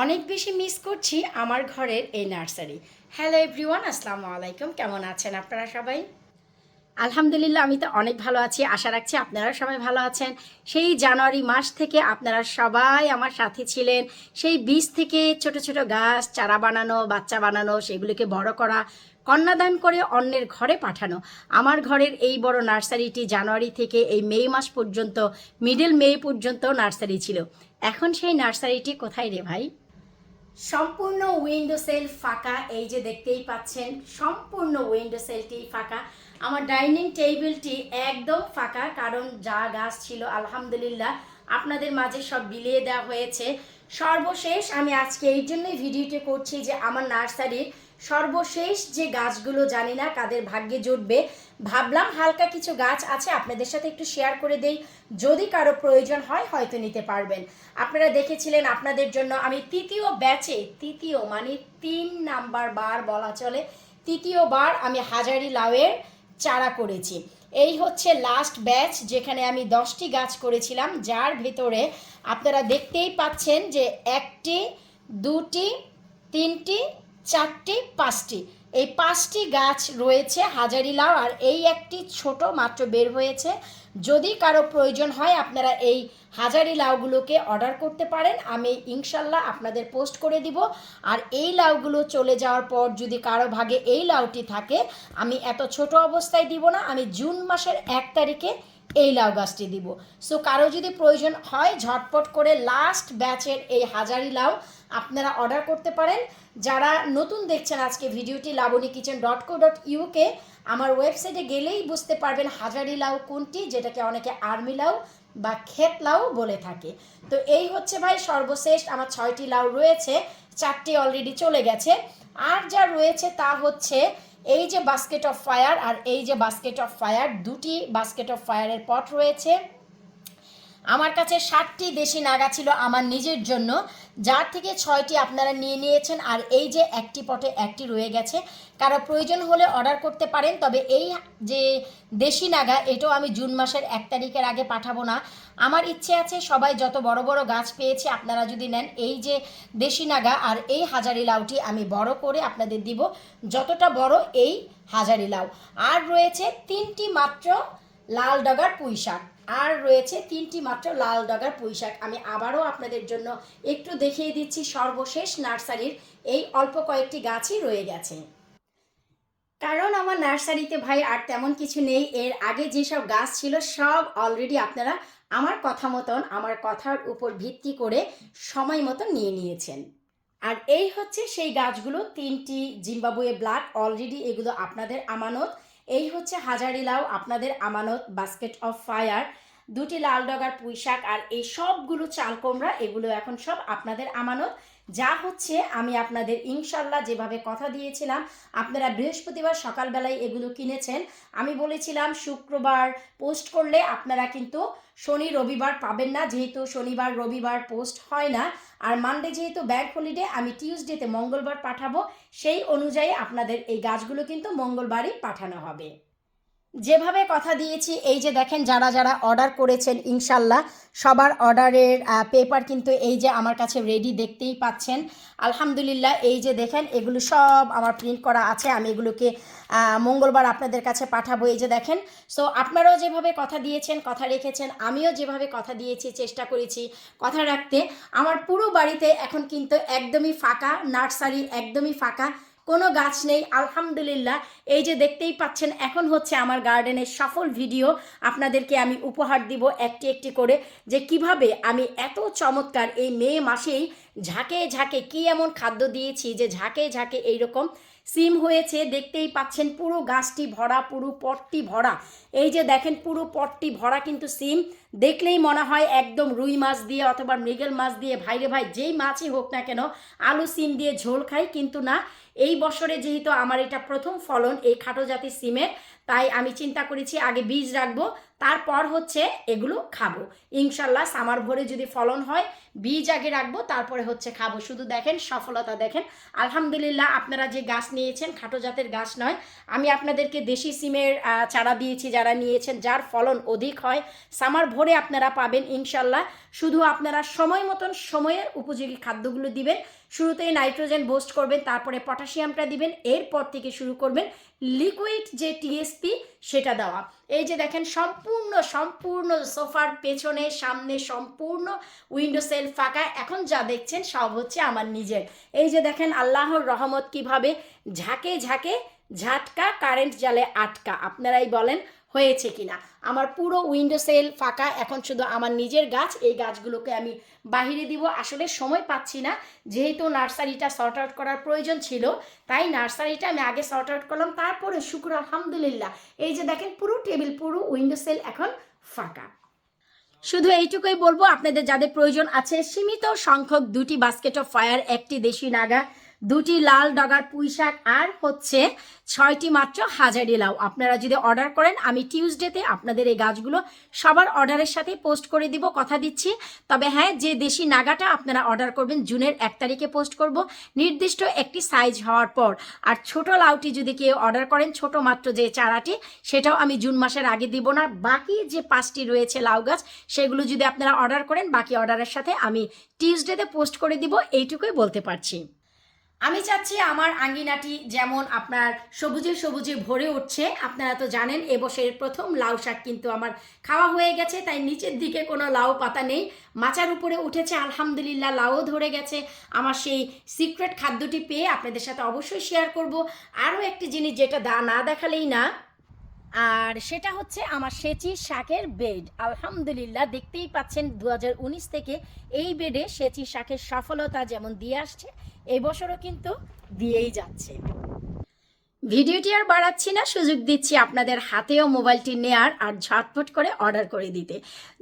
অনেক বেশি মিস করছি আমার ঘরের এই নার্সারি হ্যালো এভরিওয়ান আসসালামু আলাইকুম। কেমন আছেন আপনারা সবাই? আলহামদুলিল্লাহ, আমি তো অনেক ভালো আছি। আশা রাখছি আপনারা সবাই ভালো আছেন। সেই জানুয়ারি মাস থেকে আপনারা সবাই আমার সাথে ছিলেন। সেই বীজ থেকে ছোট ছোট গাছ, চারা বানানো, বাচ্চা বানানো, সেগুলিকে বড় করা, কন্যাদান করে অন্যের ঘরে পাঠানো। আমার ঘরের এই বড় নার্সারিটি জানুয়ারি থেকে এই মে মাস পর্যন্ত মিডল মে পর্যন্ত নার্সারি ছিল। এখন সেই নার্সারিটি কোথায় রে ভাই? সম্পূর্ণ উইন্ডো সেল ফাঁকা, এই যে দেখতেই পাচ্ছেন, সম্পূর্ণ উইন্ডো সেলটি ফাঁকা। আমার ডাইনিং টেবিলটি একদম ফাঁকা, কারণ যা গাছ ছিল, আলহামদুলিল্লাহ, আপনাদের মাঝে সব বিলিয়ে দেওয়া হয়েছে। সর্বশেষ আমি আজকে এই জন্যই ভিডিওটি করছি যে আমার নার্সারির সর্বশেষ যে গাছগুলো জানি না কাদের ভাগ্যে জুটবে, ভাবলাম হালকা কিছু গাছ আছে আপনাদের সাথে একটু শেয়ার করে দেই। যদি কারও প্রয়োজন হয়, হয়তো নিতে পারবেন। আপনারা দেখেছিলেন আপনাদের জন্য আমি তৃতীয় ব্যাচে তৃতীয় মানে তিন নাম্বার বার বলা চলে তৃতীয়বার আমি হাজারি লাউয়ের চারা করেছি। এই হচ্ছে লাস্ট ব্যাচ যেখানে আমি দশটি গাছ করেছিলাম, যার ভেতরে আপনারা দেখতেই পাচ্ছেন যে একটি, দুটি, তিনটি চারটি, পাঁচটি। এই পাঁচটি গাছ রয়েছে হাজারি লাউ আর এই একটি ছোট মাত্র বের হয়েছে। যদি কারও প্রয়োজন হয়, আপনারা এই হাজারি লাউগুলোকে অর্ডার করতে পারেন। আমি ইনশাল্লাহ আপনাদের পোস্ট করে দিব। আর এই লাউগুলো চলে যাওয়ার পর যদি কারও ভাগে এই লাউটি থাকে, আমি এত ছোট অবস্থায় দিব না। আমি জুন মাসের এক তারিখে এই লাউ গাছটি দিব। সো কারও যদি প্রয়োজন হয়, ঝটপট করে লাস্ট ব্যাচের এই হাজারি লাউ আপনারা অর্ডার করতে পারেন। যারা নতুন দেখছেন আজকে ভিডিওটি Laboni kitchen dot co dot UK আমার ওয়েবসাইটে গেলেই বুঝতে পারবেন হাজারি লাউ কোনটি, যেটাকে অনেকে আর্মি লাউ বা ক্ষেত লাউ বলে থাকে। তো এই হচ্ছে ভাই সর্বশেষ আমার ছয়টি লাউ রয়েছে, চারটি অলরেডি চলে গেছে। আর যা রয়েছে তা হচ্ছে এই যে বাস্কেট অফ ফায়ার আর এই যে বাস্কেট অফ ফায়ার দুটি বাস্কেট অফ ফায়ারের পট রয়েছে। আমার কাছে ষাটটি দেশি নাগা ছিল আমার নিজের জন্য, যার থেকে ছয়টি আপনারা নিয়ে নিয়েছেন, আর এই যে একটি পটে একটি রয়ে গেছে। কারও প্রয়োজন হলে অর্ডার করতে পারেন, তবে এই যে দেশি নাগা, এটাও আমি জুন মাসের এক তারিখের আগে পাঠাবো না। আমার ইচ্ছে আছে সবাই যত বড় বড় গাছ পেয়েছে, আপনারা যদি নেন এই যে দেশি নাগা আর এই হাজারি লাউটি আমি বড় করে আপনাদের দিব, যতটা বড় এই হাজারি লাউ। আর রয়েছে তিনটি মাত্র লাল ডগার পুঁই শাক আর রয়েছে তিনটি মাত্র লাল ডগার পুঁই শাক আমি আবারও আপনাদের জন্য একটু দেখিয়ে দিচ্ছি সর্বশেষ নার্সারির এই অল্প কয়েকটি গাছই রয়ে গেছে। কারণ আমার নার্সারিতে ভাই আর তেমন কিছু নেই, এর আগে যেসব গাছ ছিল সব অলরেডি আপনারা আমার কথা মতন, আমার কথার উপর ভিত্তি করে সময় মতন নিয়ে নিয়েছেন। আর এই হচ্ছে সেই গাছগুলো, তিনটি জিম্বাবুয়ে ব্লাড অলরেডি এগুলো আপনাদের আমানত। এই হচ্ছে হাজারি লাউ, আপনাদের আমানত বাস্কেট অফ ফায়ার দুটি লাল ডগার পুঁই শাক আর এই সবগুলো চাল কোমরা এগুলো এখন সব আপনাদের আমানত। যা হচ্ছে আমি আপনাদের ইনশাল্লাহ যেভাবে কথা দিয়েছিলাম, আপনারা বৃহস্পতিবার সকালবেলায় এগুলো কিনেছেন। আমি বলেছিলাম শুক্রবার পোস্ট করলে আপনারা কিন্তু শনি রবিবার পাবেন না, যেহেতু শনিবার রবিবার পোস্ট হয় না। আর মানডে যেহেতু ব্যাংক হলিডে আমি টিউসডেতে মঙ্গলবার পাঠাবো। সেই অনুযায়ী আপনাদের এই গাছগুলো কিন্তু মঙ্গলবারই পাঠানো হবে। যেভাবে কথা দিয়েছি, এই যে দেখেন যারা যারা অর্ডার করেছেন ইনশাল্লাহ সবার অর্ডারের পেপার কিন্তু এই যে আমার কাছে রেডি দেখতেই পাচ্ছেন। আলহামদুলিল্লাহ, এই যে দেখেন এগুলো সব আমার প্রিন্ট করা আছে, আমি এগুলোকে মঙ্গলবার আপনাদের কাছে পাঠাবো। এই যে দেখেন সো আপনারাও যেভাবে কথা দিয়েছেন, কথা রেখেছেন, আমিও যেভাবে কথা দিয়েছি, চেষ্টা করেছি কথা রাখতে। আমার পুরো বাড়িতে এখন কিন্তু একদমই ফাঁকা, নার্সারি একদমই ফাঁকা কোনো গাছ নেই, আলহামদুলিল্লাহ। এই যে দেখতেই পাচ্ছেন, এখন হচ্ছে আমার গার্ডেনের সফল ভিডিও। আপনাদেরকে আমি উপহার দিব একটি একটি করে, যে কীভাবে আমি এত চমৎকার এই মে মাসেই ঝাঁকে ঝাঁকে কি এমন খাদ্য দিয়েছি যে ঝাঁকে ঝাঁকে এইরকম সিম হয়েছে, দেখতেই পাচ্ছেন পুরো গাছটি ভরা, পুরো পটটি ভরা। এই যে দেখেন পুরো পটটি ভরা কিন্তু সিম, দেখলেই মনে হয় একদম রুই মাছ দিয়ে অথবা মৃগেল মাছ দিয়ে। ভাইরে ভাই, যেই মাছই হোক না কেন, আলু সিম দিয়ে ঝোল খাই, কিন্তু না, এই বছরে যেহেতু আমার এটা প্রথম ফলন এই খাটো জাতির সিমের, তাই আমি চিন্তা করেছি আগে বীজ রাখব তারপর হচ্ছে এগুলো খাব। ইনশাল্লাহ সামার ভরে যদি ফলন হয়, বীজ আগে রাখব, তারপরে হচ্ছে খাব। শুধু দেখেন, সফলতা দেখেন। আলহামদুলিল্লাহ আপনারা যে গাছ নিয়েছেন, খাটো জাতের গাছ নয়, আমি আপনাদেরকে দেশি সিমের চারা দিয়েছি যারা নিয়েছেন, যার ফলন অধিক হয় সামার ভরে আপনারা পাবেন ইনশাল্লাহ। শুধু আপনারা সময় মতন সময়ের উপযোগী খাদ্যগুলো দিবেন, শুরুতেই নাইট্রোজেন বোস্ট করবেন, তারপরে পটাশিয়ামটা দিবেন, এরপর থেকে শুরু করবেন লিকুইড যে টিএসপি সেটা দেওয়া। এই যে দেখেন, সম্পূর্ণ সম্পূর্ণ সম্পূর্ণ সোফার পেছনে, সামনে সম্পূর্ণ উইন্ডো সেল ফাঁকা। এখন যা দেখছেন সব হচ্ছে আমার নিজের। এই যে দেখেন, আল্লাহর রহমত কীভাবে ঝাঁকে ঝাঁকে ঝাটকা কারেন্ট জালে আটকা। আপনারাই বলেন হয়েছে কিনা। আমার পুরো উইন্ডো সেল ফাঁকা, এখন শুধু আমার নিজের গাছ, এই গাছগুলোকে আমি বাহিরে দিব। আসলে সময় পাচ্ছি না, যেহেতু নার্সারিটা শর্ট আউট করার প্রয়োজন ছিল, তাই নার্সারিটা আমি আগে শর্ট আউট করলাম, তারপরে শুক্র, আলহামদুলিল্লাহ। এই যে দেখেন, পুরো টেবিল পুরো উইন্ডো সেল এখন ফাঁকা। শুধু এইটুকুই বলব, আপনাদের যাদের প্রয়োজন আছে, সীমিত সংখ্যক দুটি বাস্কেট অফ ফায়ার একটি দেশি নাগা দুটি লাল ডগার পুঁই শাক আর হচ্ছে ছয়টি মাত্র হাজারি লাউ। আপনারা যদি অর্ডার করেন, আমি টিউসডেতে আপনাদের এই গাছগুলো সবার অর্ডারের সাথে পোস্ট করে দিব, কথা দিচ্ছি। তবে হ্যাঁ যে দেশি নাগাটা আপনারা অর্ডার করবেন, জুনের এক তারিখে পোস্ট করব। নির্দিষ্ট একটি সাইজ হওয়ার পর। আর ছোট লাউটি যদি কেউ অর্ডার করেন, ছোট মাত্র যে চারাটি, সেটাও আমি জুন মাসের আগে দিব না। বাকি যে পাঁচটি রয়েছে লাউ গাছ, সেগুলো যদি আপনারা অর্ডার করেন, বাকি অর্ডারের সাথে আমি টিউসডেতে পোস্ট করে দিব, এইটুকুই বলতে পারছি। আমি চাচ্ছি আমার আঙ্গিনাটি যেমন আপনার সবুজে সবুজে ভরে উঠছে, আপনারা তো জানেন এবছরের প্রথম লাউ শাক কিন্তু আমার খাওয়া হয়ে গেছে, তাই নিচের দিকে কোনো লাউ পাতা নেই। মাচার উপরে উঠেছে আলহামদুলিল্লাহ, লাউও ধরে গেছে। আমার সেই সিক্রেট খাদ্যটি পেয়ে আপনাদের সাথে অবশ্যই শেয়ার করব। আরও একটি জিনিস যেটা দা না দেখালেই না আর সেটা হচ্ছে আমার সেচি শাকের বেড আলহামদুলিল্লাহ, দেখতেই পাচ্ছেন দু হাজার উনিশ থেকে এই বেডে সেচি শাকের সফলতা যেমন দিয়ে আসছে, এবছরও কিন্তু দিয়েই যাচ্ছে। ভিডিওটি আর বাড়াচ্ছি না, সুযোগ দিচ্ছি আপনাদের হাতেও মোবাইলটি নেয়ার আর ঝটপট করে অর্ডার করে দিতে।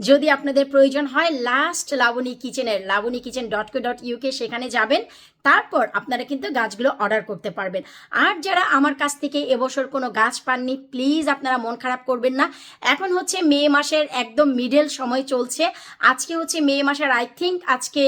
যদি আপনাদের প্রয়োজন হয় লাস্ট লাবণী কিচেনের Laboni kitchen dot co dot UK সেখানে যাবেন। তারপর আপনারা কিন্তু গাছগুলো অর্ডার করতে পারবেন। আর যারা আমার কাছ থেকে এবছর কোনো গাছ পাননি প্লিজ আপনারা মন খারাপ করবেন না। এখন হচ্ছে মে মাসের একদম মিডল সময় চলছে। আজকে হচ্ছে মে মাসের আই থিঙ্ক আজকে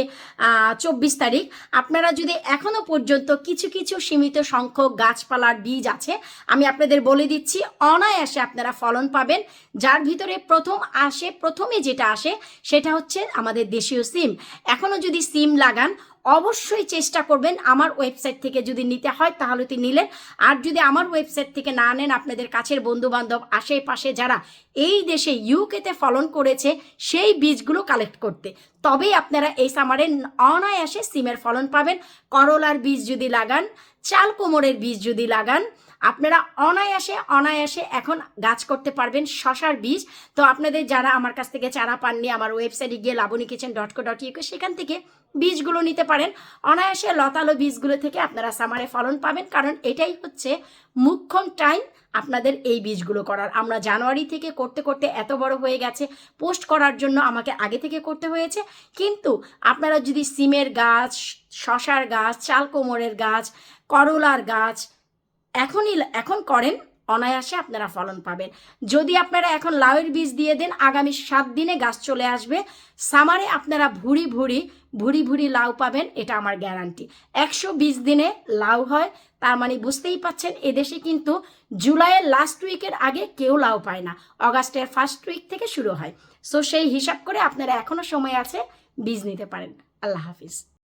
চব্বিশ তারিখ। আপনারা যদি এখনও পর্যন্ত কিছু কিছু সীমিত সংখ্যক গাছপালার বীজ আছে, আমি আপনাদের বলে দিচ্ছি, অনায়াসে আপনারা ফলন পাবেন। যার ভিতরে প্রথম আসে, প্রথমে যেটা আসে, সেটা হচ্ছে আমাদের দেশীয় সিম। এখনও যদি সিম লাগান অবশ্যই চেষ্টা করবেন আমার ওয়েবসাইট থেকে যদি নিতে হয় তাহলে তুই নিলেন। আর যদি আমার ওয়েবসাইট থেকে না নেন, আপনাদের কাছের বন্ধুবান্ধব, আশেপাশে যারা এই দেশে ইউকেতে ফলন করেছে, সেই বীজগুলো কালেক্ট করতে। তবেই আপনারা এই সামারে অনায়াসে সিমের ফলন পাবেন। করলার বীজ যদি লাগান চাল কোমরের বীজ যদি লাগান আপনারা অনায়াসে অনায়াসে এখন গাছ করতে পারবেন শশার বীজ। তো আপনাদের যারা আমার কাছ থেকে চারা পাননি, আমার ওয়েবসাইটে গিয়ে Laboni kitchen dot co dot সেখান থেকে বীজগুলো নিতে পারেন। অনায়াসে লতালো বীজগুলো থেকে আপনারা সামারে ফলন পাবেন, কারণ এটাই হচ্ছে মুখ্যম টাইম আপনাদের এই বীজগুলো করার। আমরা জানুয়ারি থেকে করতে করতে এত বড় হয়ে গেছে, পোস্ট করার জন্য আমাকে আগে থেকে করতে হয়েছে। কিন্তু আপনারা যদি সিমের গাছ, শশার গাছ চাল কোমরের গাছ, করলার গাছ এখনই এখন করেন, অনায়াসে আপনারা ফলন পাবেন। যদি আপনারা এখন লাউয়ের বীজ দিয়ে দেন, আগামী সাত দিনে গাছ চলে আসবে। সামারে আপনারা ভুড়ি ভুড়ি ভুড়ি ভুড়ি লাউ পাবেন, এটা আমার গ্যারান্টি। একশো বিশ দিনে লাউ হয়, তার মানে বুঝতেই পাচ্ছেন, এদেশে কিন্তু জুলাইয়ের লাস্ট উইকের আগে কেউ লাউ পায় না। অগাস্টের ফার্স্ট উইক থেকে শুরু হয়। সো সেই হিসাব করে আপনারা এখনও সময় আছে, বীজ নিতে পারেন। আল্লাহ হাফিজ।